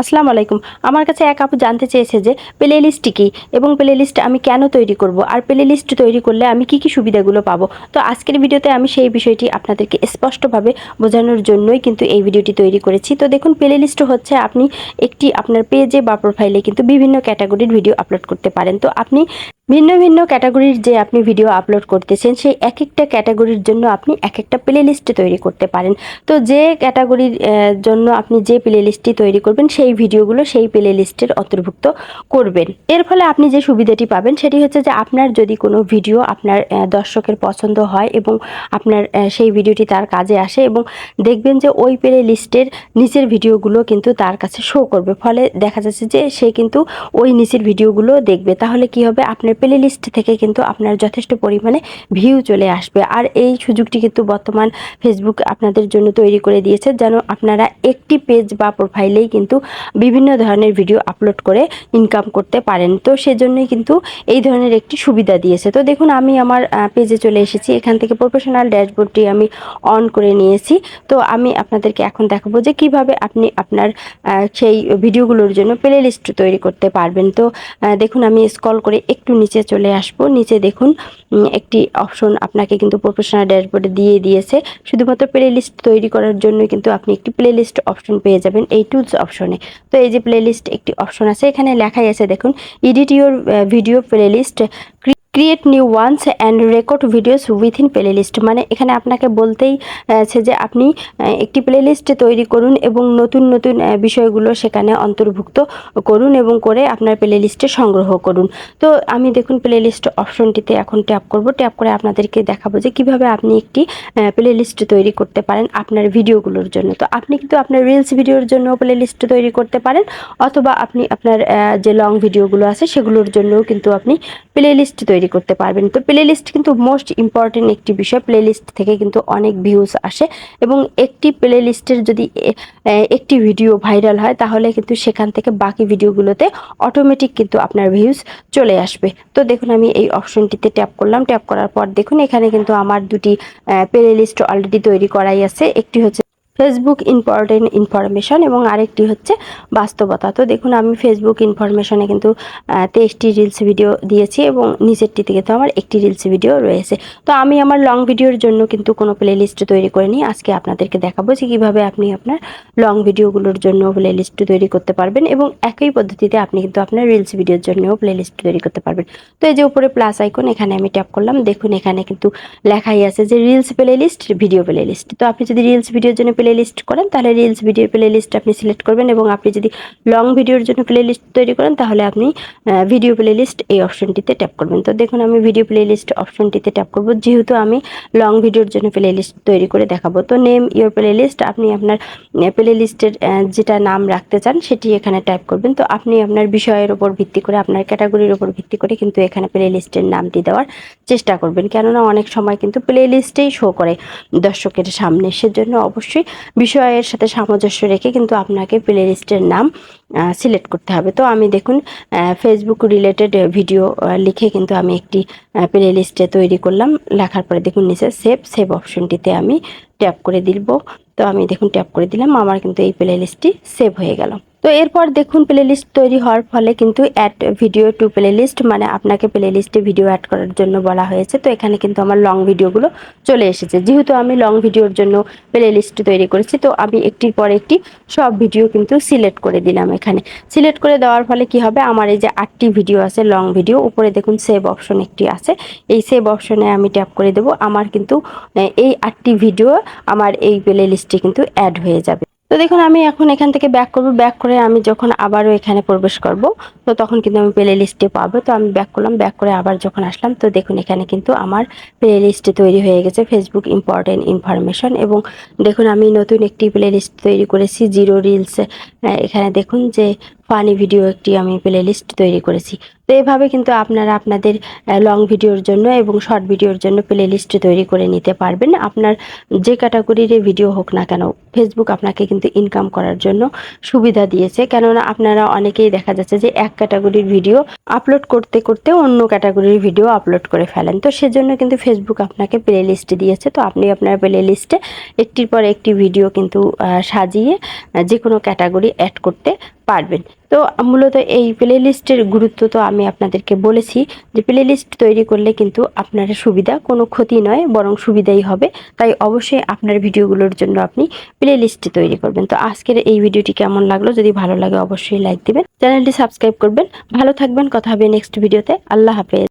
আসসালামু আলাইকুম। আমার কাছে এক আপু জানতে চেয়েছে যে প্লে লিস্টটি কী এবং প্লে লিস্ট আমি কেন তৈরি করব আর প্লে লিস্ট তৈরি করলে আমি কি কি সুবিধাগুলো পাবো? তো আজকের ভিডিওতে আমি সেই বিষয়টি আপনাদেরকে স্পষ্টভাবে বোঝানোর জন্যই কিন্তু এই ভিডিওটি তৈরি করেছি। তো দেখুন প্লে লিস্ট হচ্ছে আপনি একটি আপনার পেজে বা প্রোফাইলে কিন্তু বিভিন্ন ক্যাটাগরির ভিডিও আপলোড করতে পারেন। তো আপনি ভিন্ন ভিন্ন ক্যাটাগরির যে আপনি ভিডিও আপলোড করতেছেন, সেই এক একটা ক্যাটাগরির জন্য আপনি এক একটা প্লে লিস্ট তৈরি করতে পারেন। তো যে ক্যাটাগরির জন্য আপনি যে প্লে লিস্টটি তৈরি করবেন, সেই ভিডিওগুলো সেই প্লে লিস্টের অন্তর্ভুক্ত করবেন। এর ফলে আপনি যে সুবিধাটি পাবেন, সেটি হচ্ছে যে আপনার যদি কোনো ভিডিও আপনার দর্শকের পছন্দ হয় এবং আপনার সেই ভিডিওটি তার কাজে আসে এবং দেখবেন যে ওই প্লে লিস্টের নিচের ভিডিওগুলো কিন্তু তার কাছে শো করবে। ফলে দেখা যাচ্ছে যে সে কিন্তু ওই নিচের ভিডিওগুলো দেখবে। তাহলে কি হবে? আপনার প্লে লিস্ট থেকে কিন্তু আপনার যথেষ্ট পরিমাণে ভিউ চলে আসবে। আর এই সুযোগটি কিন্তু বর্তমান ফেসবুক আপনাদের জন্য তৈরি করে দিয়েছে, যেন আপনারা একটি পেজ বা প্রোফাইলেই কিন্তু বিভিন্ন ধরনের ভিডিও আপলোড করে ইনকাম করতে পারেন। তো সেজন্যই কিন্তু এই ধরনের একটি সুবিধা দিয়েছে। তো দেখুন, আমি আমার পেজে চলে এসেছি। এখান থেকে প্রফেশনাল ড্যাশবোর্ডটি আমি অন করে নিয়েছি। তো আমি আপনাদেরকে এখন দেখাবো যে কীভাবে আপনি আপনার সেই ভিডিওগুলোর জন্য প্লে লিস্ট তৈরি করতে পারবেন। তো দেখুন, আমি স্ক্রল করে একটু নিচে চলে আসব। নিচে দেখুন একটি অপশন আপনাকে কিন্তু প্রফেশনাল ড্যাশবোর্ডে দিয়ে দিয়েছে। শুধুমাত্র প্লে লিস্ট তৈরি করার জন্য কিন্তু আপনি একটি প্লে লিস্ট অপশন পেয়ে যাবেন এই টুলস অপশনে তো এই যে প্লে লিস্ট একটি অপশন আছে, এখানে লেখাই আছে, দেখুন edit your video playlist create new ones and record videos within playlist মানে এখানে আপনাকে বলতেই আছে যে আপনি একটি প্লে লিস্ট তৈরি করুন এবং নতুন নতুন বিষয়গুলো সেখানে অন্তর্ভুক্ত করুন এবং করে আপনার প্লে লিস্টে সংগ্রহ করুন। তো আমি দেখুন প্লে লিস্ট অপশনটিতে এখন ট্যাপ করব। ট্যাপ করে আপনাদেরকে দেখাবো যে কীভাবে আপনি একটি প্লে লিস্ট তৈরি করতে পারেন আপনার ভিডিওগুলোর জন্য। তো আপনি কিন্তু আপনার রিলস ভিডিওর জন্য প্লে লিস্ট তৈরি করতে পারেন অথবা আপনি আপনার যে লং ভিডিওগুলো আছে সেগুলোর জন্যও কিন্তু আপনি প্লে লিস্ট তৈরি করতে পারবেন। তো প্লে লিস্ট কিন্তু মোস্ট ইম্পর্টেন্ট একটি বিষয়। প্লে লিস্ট থেকে কিন্তু অনেক ভিউজ আসে এবং একটি প্লে লিস্টের যদি একটি ভিডিও ভাইরাল হয়, তাহলে কিন্তু সেখান থেকে বাকি ভিডিওগুলোতে অটোমেটিক কিন্তু আপনার ভিউজ চলে আসবে। তো দেখুন, আমি এই অপশনটিতে ট্যাপ করলাম। ট্যাপ করার পর দেখুন, এখানে কিন্তু আমার দুটি প্লে লিস্ট অলরেডি তৈরি করাই আছে। একটি হচ্ছে ফেসবুক ইম্পর্টেন্ট ইনফরমেশন এবং আরেকটি হচ্ছে বাস্তবতা। তো দেখুন, আমি ফেসবুক ইনফরমেশনে কিন্তু তেইশটি রিলস ভিডিও দিয়েছি এবং নিচেরটিতে কিন্তু আমার একটি রিলস ভিডিও রয়েছে। তো আমি আমার লং ভিডিওর জন্য কিন্তু কোনো প্লে লিস্ট তৈরি করিনি আজকে আপনাদেরকে দেখাবো যে কীভাবে আপনি আপনার লং ভিডিওগুলোর জন্য প্লে লিস্ট তৈরি করতে পারবেন এবং একই পদ্ধতিতে আপনি কিন্তু আপনার রিলস ভিডিওর জন্যও প্লে লিস্ট তৈরি করতে পারবেন। তো এই যে উপরে প্লাস আইকন এখানে আমি ট্যাপ করলাম। দেখুন, এখানে কিন্তু লেখাই আছে যে reels playlist video playlist তো আপনি যদি রিলস ভিডিওর জন্য প্লে লিস্ট করেন, তাহলে রিলস ভিডিও প্লে লিস্ট আপনি সিলেক্ট করবেন এবং আপনি যদি লং ভিডিওর জন্য প্লে লিস্ট তৈরি করেন, তাহলে আপনি ভিডিও প্লে লিস্ট এই অপশনটিতে ট্যাপ করবেন। তো দেখুন, আমি ভিডিও প্লে লিস্ট অপশনটিতে ট্যাপ করব। যেহেতু আমি লং ভিডিওর জন্য প্লে লিস্ট তৈরি করে দেখাবো, তো নেম ইওর প্লে লিস্ট আপনি আপনার প্লে লিস্টের যেটা নাম রাখতে চান, সেটি এখানে টাইপ করবেন। তো আপনি আপনার বিষয়ের উপর ভিত্তি করে, আপনার ক্যাটাগরির উপর ভিত্তি করে কিন্তু এখানে প্লে লিস্টের নামটি দেওয়ার চেষ্টা করবেন। কেননা অনেক সময় কিন্তু প্লে লিস্টেই শো করে দর্শকের সামনে। সেজন্য অবশ্যই বিষয়ের সাথে সামঞ্জস্য রেখে কিন্তু আপনাকে প্লে লিস্টের নাম সিলেক্ট করতে হবে। তো আমি দেখুন ফেসবুক রিলেটেড ভিডিও লিখে কিন্তু আমি একটি প্লে লিস্টে তৈরি করলাম। লেখার পরে দেখুন, নিচে সেভ সেভ অপশনটিতে আমি ট্যাপ করে দিব তো আমি দেখুন ট্যাপ করে দিলাম, আমার কিন্তু এই প্লে লিস্টটি সেভ হয়ে গেল। তো এরপর দেখুন প্লে লিস্ট তৈরি হওয়ার ফলে কিন্তু add video to playlist মানে আপনাকে প্লে লিস্টে ভিডিও অ্যাড করার জন্য বলা হয়েছে। তো এখানে কিন্তু আমার লং ভিডিওগুলো চলে এসেছে। যেহেতু আমি লং ভিডিওর জন্য প্লে লিস্ট তৈরি করেছি, তো আমি একটির পর একটি সব ভিডিও কিন্তু সিলেক্ট করে দিলাম সিলেক্ট করে দেওয়ার ফলে কি হবে? আমার এই যে আটটি ভিডিও আছে লং ভিডিও উপরে দেখুন সেভ অপশন একটি আছে। এই সেভ অপশনে আমি ট্যাপ করে দেব। আমার কিন্তু এই আটটি ভিডিও আমার এই প্লে লিস্টে কিন্তু অ্যাড হয়ে যাবে। তো দেখুন, আমি এখন এখান থেকে ব্যাক করব। ব্যাক করে আমি যখন আবারও এখানে প্রবেশ করব, তো তখন কিন্তু আমি প্লে লিস্টে পাবো। তো আমি ব্যাক করলাম ব্যাক করে আবার যখন আসলাম, তো দেখুন, এখানে কিন্তু আমার প্লে লিস্টে তৈরি হয়ে গেছে ফেসবুক ইম্পর্টেন্ট ইনফরমেশন এবং দেখুন, আমি নতুন একটি প্লে লিস্ট তৈরি করেছি জিরো রিলস এখানে দেখুন যে ফানি ভিডিও একটি আমি প্লে লিস্ট তৈরি করেছি। তো এভাবে কিন্তু আপনারা আপনাদের লং ভিডিওর জন্য এবং শর্ট ভিডিওর জন্য প্লে লিস্ট তৈরি করে নিতে পারবেন। আপনার যে ক্যাটাগরির ভিডিও হোক না কেন ফেসবুক আপনাকে কিন্তু ইনকাম করার জন্য সুবিধা দিয়েছে। কেননা আপনারা অনেকেই দেখা যাচ্ছে যে এক ক্যাটাগরির ভিডিও আপলোড করতে করতে অন্য ক্যাটাগরির ভিডিও আপলোড করে ফেলেন। তো সেজন্য কিন্তু ফেসবুক আপনাকে প্লে লিস্ট দিয়েছে। তো আপনি আপনার প্লে লিস্টে একটির পর একটি ভিডিও কিন্তু সাজিয়ে যে কোনো ক্যাটাগরি অ্যাড করতে পারবেন। তো মূলত এই প্লে লিস্টের গুরুত্ব তো আমি আপনাদেরকে বলেছি যে প্লে লিস্ট তৈরি করলে কিন্তু আপনার সুবিধা, কোনো ক্ষতি নয়, বরং সুবিধাই হবে। তাই অবশ্যই আপনার ভিডিওগুলোর জন্য আপনি প্লে লিস্টটি তৈরি করবেন। তো আজকের এই ভিডিওটি কেমন লাগল? যদি ভালো লাগে অবশ্যই লাইক দিবেন। চ্যানেলটি সাবস্ক্রাইব করবেন। ভালো থাকবেন। কথা হবে নেক্সট ভিডিওতে। আল্লাহ হাফেজ।